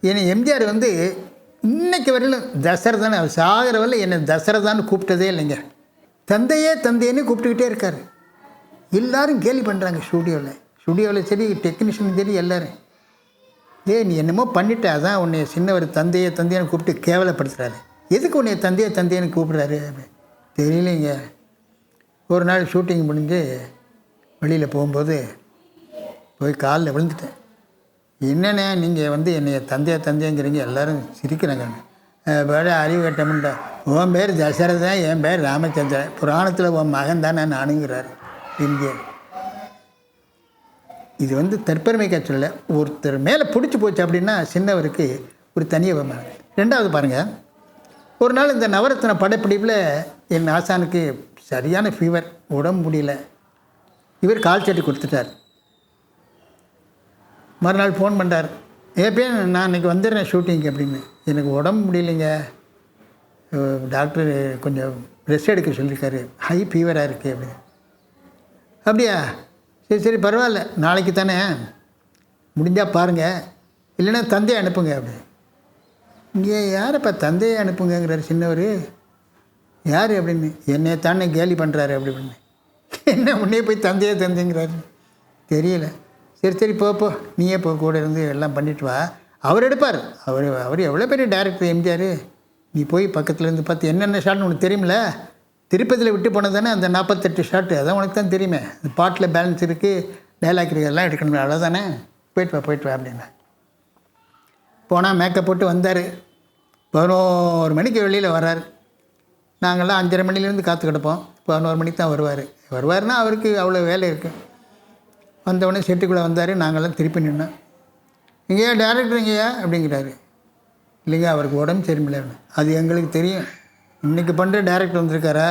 என்னை எம்ஜிஆர் வந்து இன்னைக்கு வரையிலும் தசரதான் அவர் சாகிற வரல என்னை தசரதான்னு கூப்பிட்டதே இல்லைங்க. தந்தையே தந்தையன்னு கூப்பிட்டுக்கிட்டே இருக்கார். எல்லாரும் கேலி பண்ணுறாங்க ஸ்டூடியோவில் ஸ்டூடியோவில் சரி டெக்னீஷியன் சரி எல்லோரும். ஏய் நீ என்னமோ பண்ணிட்ட அதான் உன்னை சின்னவர் தந்தையை தந்தையன்னு கூப்பிட்டு கேவலப்படுத்துகிறாரு எதுக்கு உன்னை தந்தையை தந்தையன்னு கூப்பிட்றாரு? தெரியலைங்க. ஒரு நாள் ஷூட்டிங் முடிஞ்சு வெளியில் போகும்போது போய் காலில் விழுந்துட்டேன். என்னண்ணே நீங்கள் வந்து என்னைய தந்தையா தந்தைங்கிறீங்க எல்லாரும் சிரிக்கிறாங்க. வேற அறிவு கட்டமுண்டா உன் பேர் தசரதன் என் பேர் ராமச்சந்திரன். புராணத்தில் உன் மகன் தானே நானுங்கிறார். இங்கே. இது வந்து தற்பெருமைக்காக சொல்லல ஒருத்தர் மேலே பிடிச்சி போச்சு அப்படின்னா சின்னவருக்கு ஒரு தனி ரெண்டாவது பாருங்கள் ஒரு நாள் இந்த நவரத்ன படப்பிடிப்பில் என் ஆசானுக்கு சரியான ஃபீவர் உடம்பு முடியல. இவர் கால் சட்டி கொடுத்துட்டார். மறுநாள் ஃபோன் பண்ணுறார் ஏப்பே நான் இன்னைக்கு வந்துடுறேன் ஷூட்டிங்க்கு அப்படின்னு. எனக்கு உடம்பு முடியலைங்க. டாக்டர் கொஞ்சம் ரெஸ்ட் எடுக்க சொல்லியிருக்காரு. ஹை ஃபீவராக இருக்குது அப்படின்னு. அப்படியா? சரி சரி பரவாயில்ல. நாளைக்கு தானே. முடிஞ்சால் பாருங்கள் இல்லைன்னா தந்தையை அனுப்புங்க அப்படி இங்கே யாரப்பா தந்தையை அனுப்புங்கிறார் சின்னவர்? யார்? அப்படின்னு. என்னை தானே கேலி பண்ணுறாரு அப்படி அப்படின்னு. என்ன உன்னே போய் தந்தையே தந்தைங்கிறாரு? தெரியல. சரி சரி போ போ. நீயே போ கூட இருந்து எல்லாம் பண்ணிட்டு வா. அவர் எடுப்பார். அவர் அவர் எவ்வளோ பெரிய டேரக்டர் எம்ஜிஆர்? நீ போய் பக்கத்துலேருந்து பார்த்து என்னென்ன ஷாட்னு உனக்கு தெரியுமில்ல திருப்பதியில் விட்டு போனது தானே அந்த நாற்பத்தெட்டு ஷாட்டு அதான் உனக்கு தான் தெரியுமே. இந்த பாட்டில் பேலன்ஸ் இருக்குது டைலாக் இருக்குது எல்லாம் எடுக்கணும் அவ்வளோதானே போயிட்டு வா போயிட்டு வா அப்படின்னா. போனால் மேக்கப் போட்டு வந்தார். பதினோரு மணிக்கு வெளியில் வர்றார். நாங்கள்லாம் அஞ்சரை மணிலேருந்து காத்து கிடப்போம் பதினோரு மணிக்கு தான் வருவார். வருவார்னா அவருக்கு அவ்வளோ வேலை இருக்குது வந்தவுடனே செட்டுக்குள்ளே வந்தார் நாங்கள்லாம் திருப்பி நின்னோம். இங்கேயா டேரக்டர் இங்கேயா அப்படிங்கிறாரு. இல்லைங்க அவருக்கு உடம்பு சரியில்லை. அது எங்களுக்கு தெரியும். இன்றைக்கி பண்ணுற டேரக்டர் வந்திருக்காரா?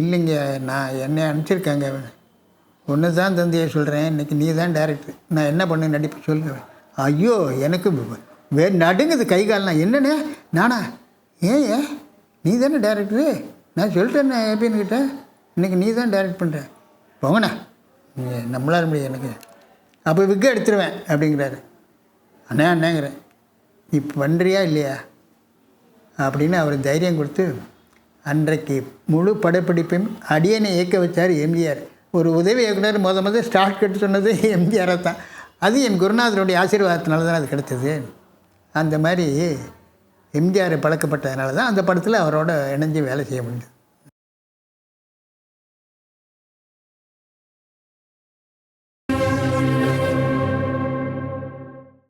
இல்லைங்க நான் என்னை அனுப்பிச்சிருக்காங்க. ஒன்று தான் தந்தையை சொல்கிறேன் இன்றைக்கி நீ தான் டேரக்டர் நான் என்ன பண்ணு நடிப்பு சொல்லுவேன் ஐயோ எனக்கு வே நடுங்குது கை கால்லாம். என்னண்ணே? நானா? ஏன் ஏன்? நீ தானே டேரக்டரு நான் சொல்லிட்டேண்ணே ஏபின்னு கிட்ட இன்றைக்கி நீ தான் டேரக்ட் பண்ணுற போங்கண்ணா நீ- நம்மளால முடியும் எனக்கு. அப்போ விக்க எடுத்துருவேன் அப்படிங்கிறாரு. அண்ணா அண்ணாங்கிறேன். நீ பண்ணுறியா இல்லையா? அப்படின்னு அவர் தைரியம் கொடுத்து அன்றைக்கு முழு படப்பிடிப்பையும் அடியனை இயக்க வச்சார் எம்ஜிஆர். ஒரு உதவி இயக்குனர் முத முதல் ஸ்டார்ட் கட்டு சொன்னது எம்ஜிஆரை தான். அது என் குருநாதருடைய ஆசீர்வாதத்தினால தான் அது கிடைத்தது. அந்த மாதிரி எம்ஜிஆர் பழக்கப்பட்டதுனால தான் அந்த படத்தில் அவரோட இணைஞ்சு வேலை செய்ய முடிஞ்சது.